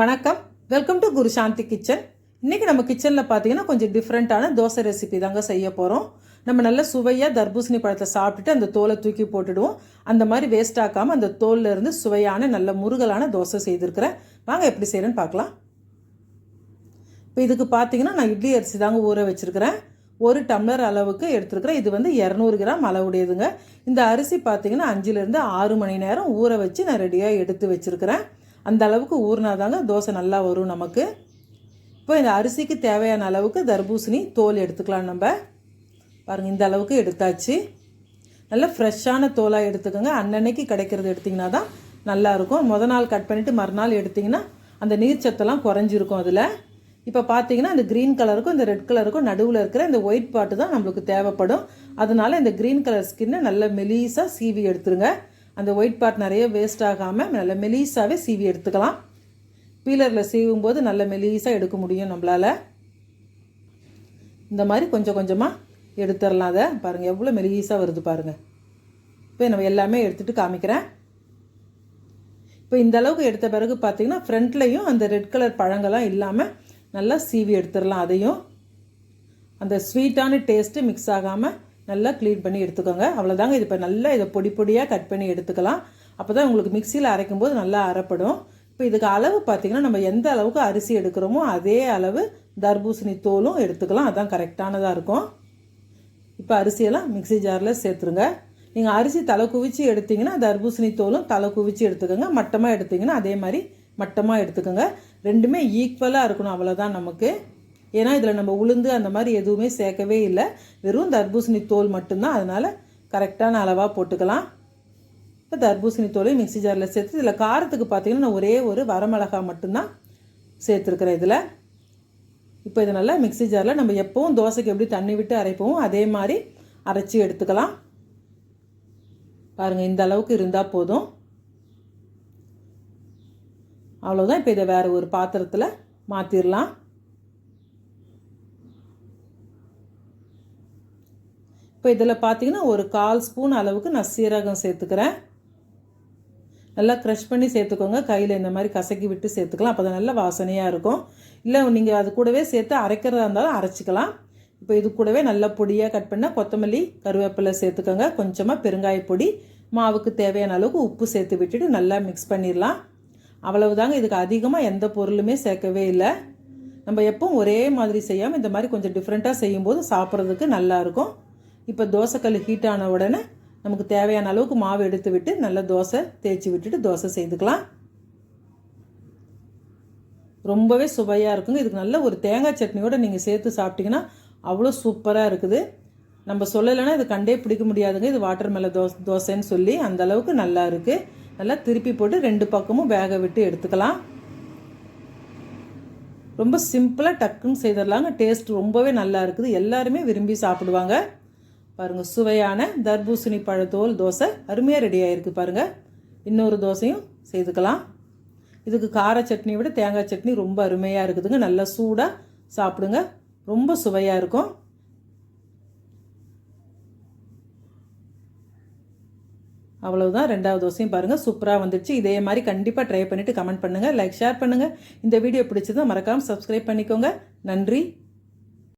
வணக்கம். Welcome to Guru Shanti kitchen இன்றைக்கி நம்ம கிச்சனில் பார்த்தீங்கன்னா கொஞ்சம் டிஃப்ரெண்ட்டான தோசை ரெசிபி தாங்க செய்ய போகிறோம் நம்ம நல்லா சுவையாக தர்பூசணி பழத்தை சாப்பிட்டுட்டு அந்த தோலை தூக்கி போட்டுடுவோம். அந்த மாதிரி வேஸ்ட் ஆக்காமல் அந்த தோல்ல இருந்து சுவையான நல்ல முருகலான தோசை செய்திருக்கிறேன் வாங்க எப்படி செய்கிறேன்னு பார்க்கலாம் இப்போ இதுக்கு பார்த்தீங்கன்னா நான் இட்லி அரிசி தாங்க ஊற வச்சுருக்கிறேன். ஒரு டம்ளர் அளவுக்கு எடுத்துருக்கிறேன். இது வந்து இரநூறு கிராம் அளவுடையதுங்க. இந்த அரிசி பார்த்தீங்கன்னா அஞ்சுலேருந்து ஆறு மணி நேரம் ஊற வச்சு நான் ரெடியாக எடுத்து வச்சுருக்கிறேன். அந்த அளவுக்கு ஊறினாதாங்க தோசை நல்லா வரும் நமக்கு. இப்போ இந்த அரிசிக்கு தேவையான அளவுக்கு தர்பூசணி தோல் எடுத்துக்கலாம் நம்ம. பாருங்கள் இந்த அளவுக்கு எடுத்தாச்சு. நல்லா ஃப்ரெஷ்ஷான தோலாக எடுத்துக்கோங்க. அன்னன்னைக்கு கிடைக்கிறது எடுத்திங்கன்னா தான் நல்லாயிருக்கும். முத நாள் கட் பண்ணிவிட்டு மறுநாள் எடுத்திங்கன்னா அந்த நீர்ச்சத்தெல்லாம் குறைஞ்சிருக்கும் அதில். இப்போ பார்த்தீங்கன்னா இந்த க்ரீன் கலருக்கும் இந்த ரெட் கலருக்கும் நடுவில் இருக்கிற இந்த ஒயிட் பாட்டு தான் நம்மளுக்கு தேவைப்படும். அதனால இந்த க்ரீன் கலர் ஸ்கின்னை நல்ல மெலீஸாக சீவி எடுத்துருங்க. அந்த ஒயிட் பார்ட் நிறைய வேஸ்ட் ஆகாமல் நல்ல மெலீஸாகவே சீவி எடுத்துக்கலாம். பீலரில் சீவும் போது நல்ல மெலீஸாக எடுக்க முடியும் நம்மளால். இந்த மாதிரி கொஞ்சம் கொஞ்சமாக எடுத்துடலாம் அதை. பாருங்கள் எவ்வளோ மெலீஸாக வருது பாருங்கள் இப்போ நம்ம எல்லாமே எடுத்துகிட்டு காமிக்கிறேன். இப்போ இந்த அளவுக்கு எடுத்த பிறகு பார்த்திங்கன்னா ஃப்ரண்ட்லேயும் அந்த ரெட் கலர் பழங்கள்லாம் இல்லாமல் நல்லா சீவி எடுத்துடலாம் அதையும். அந்த ஸ்வீட்டான டேஸ்ட்டு மிக்ஸ் ஆகாமல் நல்லா க்ளீன் பண்ணி எடுத்துக்கோங்க. அவ்வளோதாங்க இது இப்போ நல்லா இதை பொடி பொடியாக கட் பண்ணி எடுத்துக்கலாம். அப்போ தான் உங்களுக்கு மிக்சியில் அரைக்கும் போது நல்லா அரைப்படும். இப்போ இதுக்கு அளவு பார்த்திங்கன்னா நம்ம எந்த அளவுக்கு அரிசி எடுக்கிறோமோ அதே அளவு தர்பூசணி தோலும் எடுத்துக்கலாம். அதுதான் கரெக்டானதாக இருக்கும். இப்போ அரிசியெல்லாம் மிக்சி ஜாரில் சேர்த்துருங்க. நீங்கள் அரிசி தலை குவிச்சு எடுத்திங்கன்னா தர்பூசணி தோலும் தலை குவிச்சு எடுத்துக்கோங்க. மட்டமாக எடுத்திங்கன்னா அதே மாதிரி மட்டமாக எடுத்துக்கோங்க. ரெண்டுமே ஈக்குவலாக இருக்கணும். அவ்வளோதான் நமக்கு. ஏன்னா இதில் நம்ம உளுந்து அந்த மாதிரி எதுவுமே சேர்க்கவே இல்லை. வெறும் தர்பூசணி தோல் மட்டும்தான். அதனால் கரெக்டான அளவாக போட்டுக்கலாம். இப்போ தர்பூசணி தோலையும் மிக்சி ஜாரில் சேர்த்து இதில் காரத்துக்கு பார்த்தீங்கன்னா நான் ஒரே ஒரு வரமிளகா மட்டும்தான் சேர்த்துருக்குறேன் இதில். இப்போ இதை நல்லா மிக்சி ஜாரில் நம்ம எப்போவும் தோசைக்கு எப்படி தண்ணி விட்டு அரைப்போம் அதே மாதிரி அரைச்சி எடுத்துக்கலாம். பாருங்கள் இந்த அளவுக்கு இருந்தால் போதும். அவ்வளோதான் இப்போ இதை வேறு ஒரு பாத்திரத்தில் மாற்றிடலாம் இப்போ இதில் பார்த்தீங்கன்னா ஒரு கால் ஸ்பூன் அளவுக்கு நான் சீரகம் சேர்த்துக்கிறேன். நல்லா க்ரஷ் பண்ணி சேர்த்துக்கோங்க. கையில் இந்த மாதிரி கசக்கி விட்டு சேர்த்துக்கலாம். அப்போ தான் நல்ல வாசனையாக இருக்கும். இல்லை நீங்கள் அது கூடவே சேர்த்து அரைக்கிறதா இருந்தாலும் அரைச்சிக்கலாம். இப்போ இது கூடவே நல்ல பொடியாக கட் பண்ணால் கொத்தமல்லி கருவேப்பிலை சேர்த்துக்கோங்க. கொஞ்சமாக பெருங்காய பொடி மாவுக்கு தேவையான அளவுக்கு உப்பு சேர்த்து விட்டுட்டு நல்லா மிக்ஸ் பண்ணிடலாம். அவ்வளவுதாங்க. இதுக்கு அதிகமாக எந்த பொருளுமே சேர்க்கவே இல்லை. நம்ம எப்பவும் ஒரே மாதிரி செய்யாமல் இந்த மாதிரி கொஞ்சம் டிஃப்ரெண்ட்டாக செய்யும்போது சாப்பிட்றதுக்கு நல்லாயிருக்கும் இப்போ தோசைக்கல் ஹீட் ஆன உடனே நமக்கு தேவையான அளவுக்கு மாவு எடுத்து விட்டு நல்லா தோசை தேய்ச்சி விட்டுட்டு தோசை செய்துக்கலாம். ரொம்பவே சுவையாக இருக்குங்க. இதுக்கு நல்ல ஒரு தேங்காய் சட்னியோடு நீங்கள் சேர்த்து சாப்பிட்டீங்கன்னா அவ்வளோ சூப்பராக இருக்குது. நம்ம சொல்லலைன்னா இது கண்டே பிடிக்க முடியாதுங்க. இது வாட்டர் மேலே தோசை தோசைன்னு சொல்லி அந்த அளவுக்கு நல்லா இருக்குது நல்லா திருப்பி போட்டு ரெண்டு பக்கமும் வேக விட்டு எடுத்துக்கலாம். ரொம்ப சிம்பிளாக டக்குன்னு செய்திடலாங்க. டேஸ்ட் ரொம்பவே நல்லா இருக்குது. எல்லாருமே விரும்பி சாப்பிடுவாங்க. பாருங்கள் சுவையான தர்பூசணி பழத்தோல் தோசை அருமையாக ரெடி ஆகிருக்கு பாருங்கள் இன்னொரு தோசையும் செய்துக்கலாம். இதுக்கு கார சட்னியை விட தேங்காய் சட்னி ரொம்ப அருமையாக இருக்குதுங்க. நல்லா சூடாக சாப்பிடுங்க. ரொம்ப சுவையாக இருக்கும். அவ்வளவுதான். ரெண்டாவது தோசையும் பாருங்கள் சூப்பராக வந்துடுச்சு இதே மாதிரி கண்டிப்பாக ட்ரை பண்ணிவிட்டு கமெண்ட் பண்ணுங்கள் லைக் ஷேர் பண்ணுங்கள் இந்த வீடியோ பிடிச்சதும் மறக்காமல் சப்ஸ்கிரைப் பண்ணிக்கோங்க. நன்றி.